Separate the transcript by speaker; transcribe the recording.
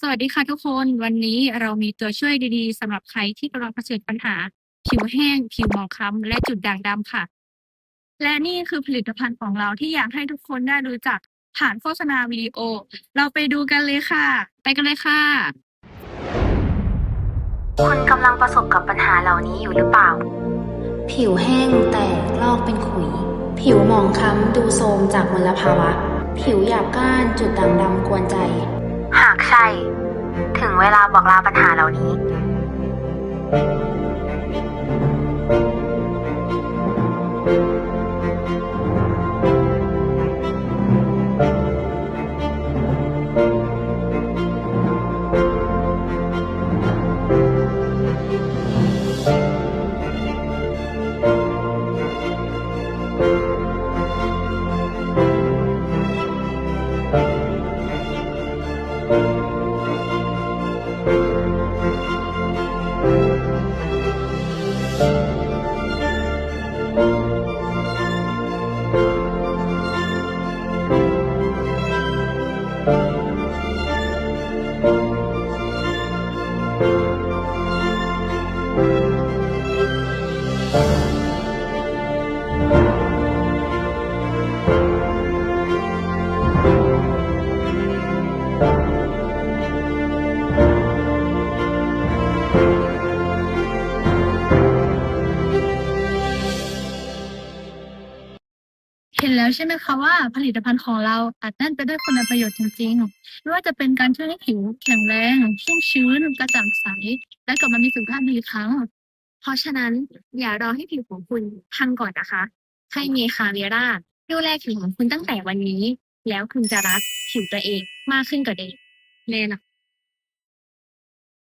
Speaker 1: สวัสดีค่ะทุกคนวันนี้เรามีตัวช่วยดีๆสำหรับใครที่กำลังเผชิญปัญหา ผิวแห้ง ผิวหมองคล้ำและจุดด่างดำค่ะ และนี่คือผลิตภัณฑ์ของเราที่อยากให้ทุกคนได้รู้จักผ่านโฆษณาวิดีโอ เราไปดูกันเลยค่ะ ไปกันเลยค่ะ
Speaker 2: คุณกำลังประสบกับปัญหาเหล่านี้อยู่หรือเปล่า
Speaker 3: ผิวแห้งแตกลอกเป็นขุย ผิวหมองคล้ำดูโทรมจากมลภาวะ ผิวหยาบก้านจุดด่างดำกวนใจ
Speaker 2: ใช่ ถึงเวลาบอกลาปัญหาเหล่านี้ 心。
Speaker 1: เห็นแล้วใช่ไหมคะว่าผลิตภัณฑ์ของเราอัดแน่นไปด้วยคุณประโยชน์จริงๆ ไม่ว่าจะเป็นการช่วยให้ผิวแข็งแรงชุ่มชื้นกระจ่างใส และกลับมามีสุขภาพดีอีกครั้ง เพราะฉะนั้นอย่ารอให้ผิวของคุณพังก่อนนะคะ ให้เมคาเวราดูแลผิวของคุณตั้งแต่วันนี้ แล้วคุณจะรักผิวตัวเองมากขึ้นกว่าเดิมเลยนะ